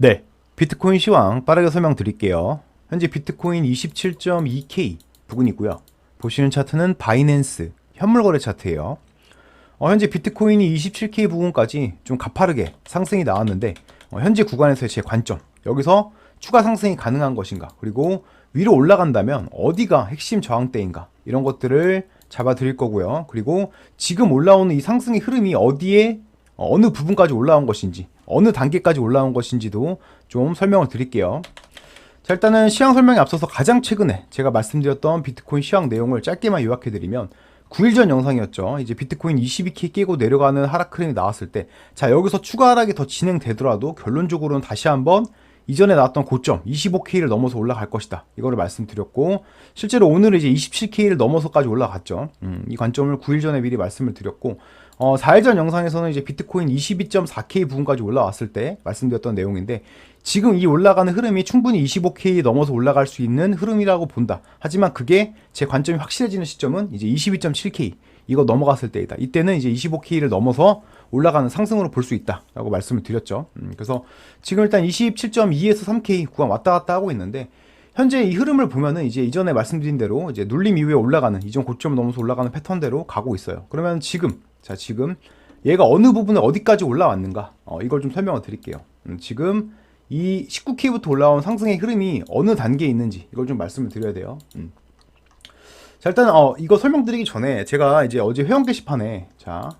네, 비트코인 시황 빠르게 설명드릴게요. 현재 비트코인 27.2K 부근이고요. 보시는 차트는 바이낸스 현물 거래 차트예요. 어, 현재 비트코인이 27K 부근까지 좀 가파르게 상승이 나왔는데 어, 현재 구간에서의 제 관점 여기서 추가 상승이 가능한 것인가 그리고 위로 올라간다면 어디가 핵심 저항대인가 이런 것들을 잡아 드릴 거고요. 그리고 지금 올라오는 이 상승의 흐름이 어디에 어, 어느 부분까지 올라온 것인지 어느 단계까지 올라온 것인지도 좀 설명을 드릴게요. 자 일단은 시황 설명에 앞서서 가장 최근에 제가 말씀드렸던 비트코인 시황 내용을 짧게만 요약해드리면 9일 전 영상이었죠. 이제 비트코인 22K 깨고 내려가는 하락 흐름이 나왔을 때, 자, 여기서 추가 하락이 더 진행되더라도 결론적으로는 다시 한번 이전에 나왔던 고점 25K를 넘어서 올라갈 것이다. 이거를 말씀드렸고, 실제로 오늘은 이제 27K를 넘어서까지 올라갔죠. 음, 이 관점을 9일 전에 미리 말씀을 드렸고, 어, 4일 전 영상에서는 이제 비트코인 22.4K 부분까지 올라왔을 때 말씀드렸던 내용인데, 지금 이 올라가는 흐름이 충분히 25K 넘어서 올라갈 수 있는 흐름이라고 본다. 하지만 그게 제 관점이 확실해지는 시점은 이제 22.7K 이거 넘어갔을 때이다. 이때는 이제 25K를 넘어서 올라가는 상승으로 볼 수 있다라고 말씀을 드렸죠. 음, 그래서 지금 일단 27.2에서 3K 구간 왔다 갔다 하고 있는데 현재 이 흐름을 보면은 이제 이전에 말씀드린 대로 이제 눌림 이후에 올라가는 이전 고점을 넘어서 올라가는 패턴대로 가고 있어요. 그러면 지금 자 지금 얘가 어느 부분에 어디까지 올라왔는가 어, 이걸 좀 설명을 드릴게요. 음, 지금 이 19K부터 올라온 상승의 흐름이 어느 단계에 있는지 이걸 좀 말씀을 드려야 돼요. 음. 자 일단 어 이거 설명드리기 전에 제가 이제 어제 회원 게시판에 자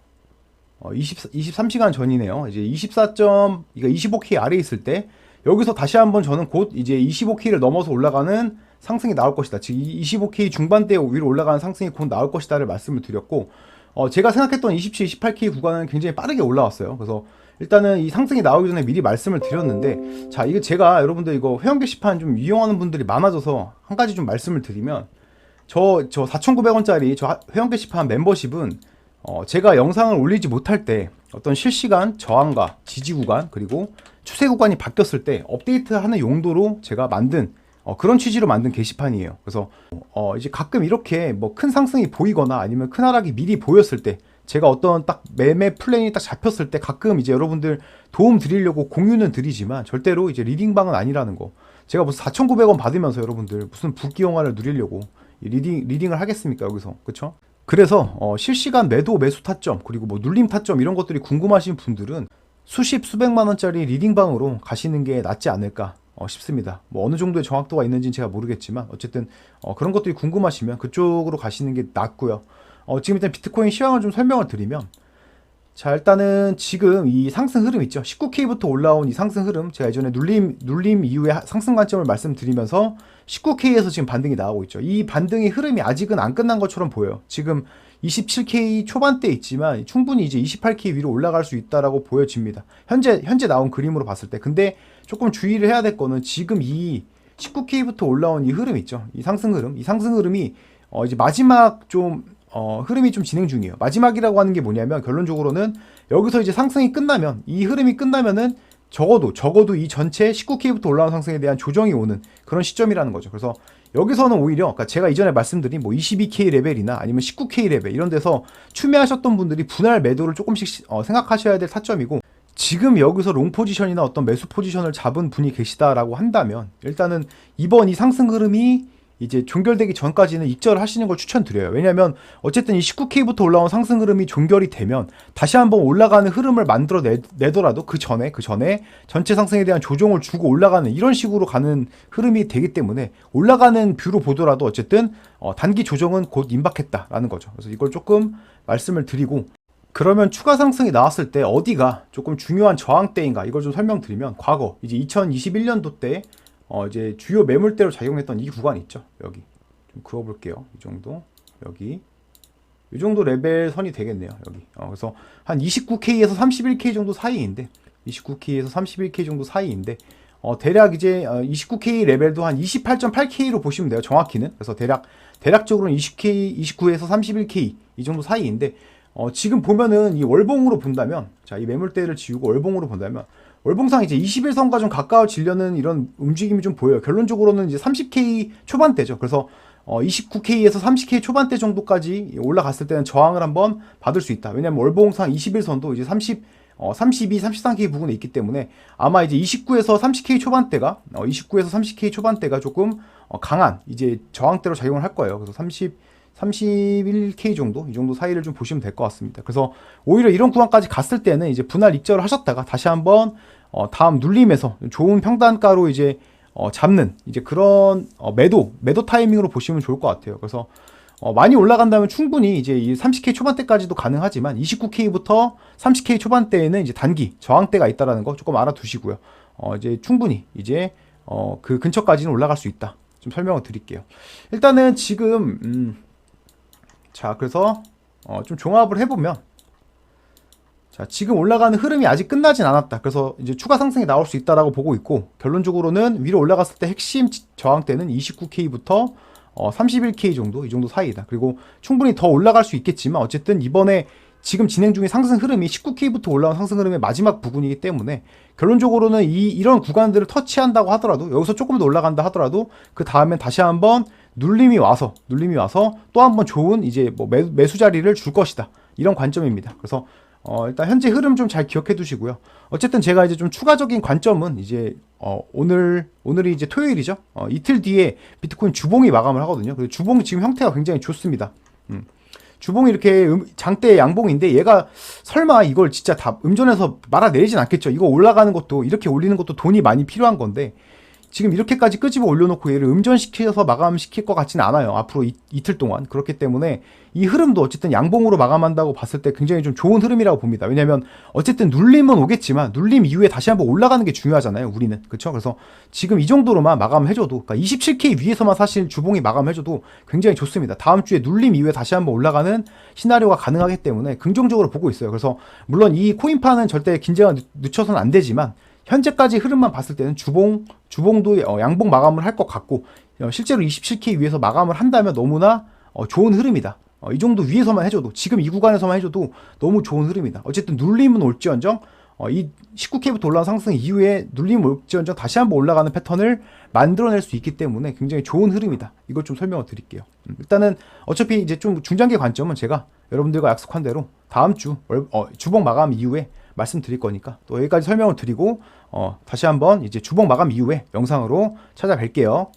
어, 20, 23시간 전이네요. 이제 24. 이거 25K 아래에 있을 때 여기서 다시 한번 저는 곧 이제 25K를 넘어서 올라가는 상승이 나올 것이다. 즉 25K 중반대 위로 올라가는 상승이 곧 나올 것이다 를 말씀을 드렸고 어, 제가 생각했던 27, 28K 구간은 굉장히 빠르게 올라왔어요. 그래서 일단은 이 상승이 나오기 전에 미리 말씀을 드렸는데 자 이거 제가 여러분들 이거 회원 게시판 좀 이용하는 분들이 많아져서 한 가지 좀 말씀을 드리면 저 저 4,900원짜리 저 회원 게시판 멤버십은 어, 제가 영상을 올리지 못할 때 어떤 실시간 저항과 지지 구간 그리고 추세 구간이 바뀌었을 때 업데이트하는 용도로 제가 만든 어, 그런 취지로 만든 게시판이에요. 그래서 어, 이제 가끔 이렇게 뭐 큰 상승이 보이거나 아니면 큰 하락이 미리 보였을 때 제가 어떤 딱 매매 플랜이 딱 잡혔을 때 가끔 이제 여러분들 도움 드리려고 공유는 드리지만 절대로 이제 리딩방은 아니라는 거. 제가 무슨 4,900원 받으면서 여러분들 무슨 부귀 영화를 누리려고 이 리딩 리딩을 하겠습니까 여기서 그쵸? 그래서 어, 실시간 매도 매수 타점 그리고 뭐 눌림 타점 이런 것들이 궁금하신 분들은 수십 수백만 원짜리 리딩방으로 가시는 게 낫지 않을까 어, 싶습니다. 뭐 어느 정도의 정확도가 있는지는 제가 모르겠지만 어쨌든 어, 그런 것들이 궁금하시면 그쪽으로 가시는 게 낫고요. 어, 지금 일단 비트코인 시황을 좀 설명을 드리면 자 일단은 지금 이 상승 흐름 있죠? 19K부터 올라온 이 상승 흐름 제가 예전에 눌림 눌림 이후에 하- 상승 관점을 말씀드리면서 19K에서 지금 반등이 나오고 있죠. 이 반등의 흐름이 아직은 안 끝난 것처럼 보여요. 지금 27K 초반대 있지만 충분히 이제 28K 위로 올라갈 수 있다라고 보여집니다. 현재 현재 나온 그림으로 봤을 때. 근데 조금 주의를 해야 될 거는 지금 이 19K부터 올라온 이 흐름 있죠 이 상승 흐름 이 상승 흐름이 어 이제 마지막 좀 어, 흐름이 좀 진행 중이에요. 마지막이라고 하는 게 뭐냐면 결론적으로는 여기서 이제 상승이 끝나면 이 흐름이 끝나면은 적어도 적어도 이 전체 19K부터 올라온 상승에 대한 조정이 오는 그런 시점이라는 거죠. 그래서 여기서는 오히려 그러니까 제가 이전에 말씀드린 뭐 22K 레벨이나 아니면 19K 레벨 이런 데서 추매하셨던 분들이 분할 매도를 조금씩 어, 생각하셔야 될 타점이고 지금 여기서 롱 포지션이나 어떤 매수 포지션을 잡은 분이 계시다라고 한다면 일단은 이번 이 상승 흐름이 이제 종결되기 전까지는 익절을 하시는 걸 추천드려요. 왜냐하면 어쨌든 이 19K부터 올라온 상승 흐름이 종결이 되면 다시 한번 올라가는 흐름을 만들어 내, 내더라도 그 전에 그 전에 전체 상승에 대한 조정을 주고 올라가는 이런 식으로 가는 흐름이 되기 때문에 올라가는 뷰로 보더라도 어쨌든 어, 단기 조정은 곧 임박했다라는 거죠. 그래서 이걸 조금 말씀을 드리고 그러면 추가 상승이 나왔을 때 어디가 조금 중요한 저항대인가? 이걸 좀 설명드리면 과거 이제 2021년도 때 어 이제 주요 매물대로 작용했던 이 구간 있죠? 여기. 좀 그어볼게요. 이 정도. 여기. 이 정도 레벨 선이 되겠네요 여기. 어 그래서 한 29K에서 31K 정도 사이인데 29K에서 31K 정도 사이인데 어 대략 이제 어 29K 레벨도 한 28.8K로 보시면 돼요 정확히는. 그래서 대략 대략적으로는 20K 29에서 31K 이 정도 사이인데 어 지금 보면은 이 월봉으로 본다면 자 이 매물대를 지우고 월봉으로 본다면 월봉상 이제 21선과 좀 가까워지려는 이런 움직임이 좀 보여요. 결론적으로는 이제 30K 초반대죠. 그래서 어 29K에서 30K 초반대 정도까지 올라갔을 때는 저항을 한번 받을 수 있다. 왜냐면 월봉상 21선도 이제 30 어, 32, 33K 부근에 있기 때문에 아마 이제 29에서 30K 초반대가 어, 29에서 30K 초반대가 조금 어, 강한 이제 저항대로 작용을 할 거예요. 그래서 30 31K 정도 이 정도 사이를 좀 보시면 될 것 같습니다. 그래서 오히려 이런 구간까지 갔을 때는 이제 분할 익절을 하셨다가 다시 한번 어, 다음 눌림에서 좋은 평단가로 이제 어, 잡는 이제 그런 어, 매도 매도 타이밍으로 보시면 좋을 것 같아요. 그래서 어, 많이 올라간다면 충분히 이제 이 30K 초반대까지도 가능하지만 29K부터 30K 초반대에는 이제 단기 저항대가 있다라는 거 조금 알아두시고요. 어, 이제 충분히 이제 어, 그 근처까지는 올라갈 수 있다. 좀 설명을 드릴게요. 일단은 지금 음, 자 그래서 어, 좀 종합을 해보면 자 지금 올라가는 흐름이 아직 끝나진 않았다. 그래서 이제 추가 상승이 나올 수 있다라고 보고 있고 결론적으로는 위로 올라갔을 때 핵심 지- 저항대는 29K부터 어, 31K 정도 이 정도 사이다. 그리고 충분히 더 올라갈 수 있겠지만 어쨌든 이번에 지금 진행 중인 상승 흐름이 19K부터 올라온 상승 흐름의 마지막 부분이기 때문에 결론적으로는 이 이런 구간들을 터치한다고 하더라도 여기서 조금 더 올라간다 하더라도 그 다음엔 다시 한번 눌림이 와서 눌림이 와서 또 한번 좋은 이제 뭐 매, 매수 자리를 줄 것이다 이런 관점입니다. 그래서 어, 일단 현재 흐름 좀 잘 기억해 두시고요. 어쨌든 제가 이제 좀 추가적인 관점은 이제 어, 오늘 오늘이 이제 토요일이죠. 어, 이틀 뒤에 비트코인 주봉이 마감을 하거든요. 그래서 주봉 지금 형태가 굉장히 좋습니다. 음. 주봉이 이렇게 음- 장대 양봉인데 얘가 설마 이걸 진짜 다 음전에서 말아 내리진 않겠죠. 이거 올라가는 것도 이렇게 올리는 것도 돈이 많이 필요한 건데 지금 이렇게까지 끄집어 올려놓고 얘를 음전시켜서 마감시킬 것 같지는 않아요. 앞으로 이, 이틀 동안. 그렇기 때문에 이 흐름도 어쨌든 양봉으로 마감한다고 봤을 때 굉장히 좀 좋은 흐름이라고 봅니다. 왜냐면 어쨌든 눌림은 오겠지만 눌림 이후에 다시 한번 올라가는 게 중요하잖아요. 우리는. 그쵸? 그래서 지금 이 정도로만 마감해줘도 그러니까 27K 위에서만 사실 주봉이 마감해줘도 굉장히 좋습니다. 다음 주에 눌림 이후에 다시 한번 올라가는 시나리오가 가능하기 때문에 긍정적으로 보고 있어요. 그래서 물론 이 코인파는 절대 긴장을 늦- 늦춰서는 안 되지만 현재까지 흐름만 봤을 때는 주봉 주봉도 어, 양봉 마감을 할 것 같고 어, 실제로 27K 위에서 마감을 한다면 너무나 어, 좋은 흐름이다. 어, 이 정도 위에서만 해줘도 지금 이 구간에서만 해줘도 너무 좋은 흐름이다. 어쨌든 눌림은 올지언정 어, 이 19K부터 올라온 상승 이후에 눌림 올지언정 다시 한번 올라가는 패턴을 만들어낼 수 있기 때문에 굉장히 좋은 흐름이다. 이걸 좀 설명을 드릴게요. 음, 일단은 어차피 이제 좀 중장기 관점은 제가 여러분들과 약속한 대로 다음 주 월- 어, 주봉 마감 이후에 말씀드릴 거니까 또 여기까지 설명을 드리고 어, 다시 한번 이제 주봉 마감 이후에 영상으로 찾아뵐게요.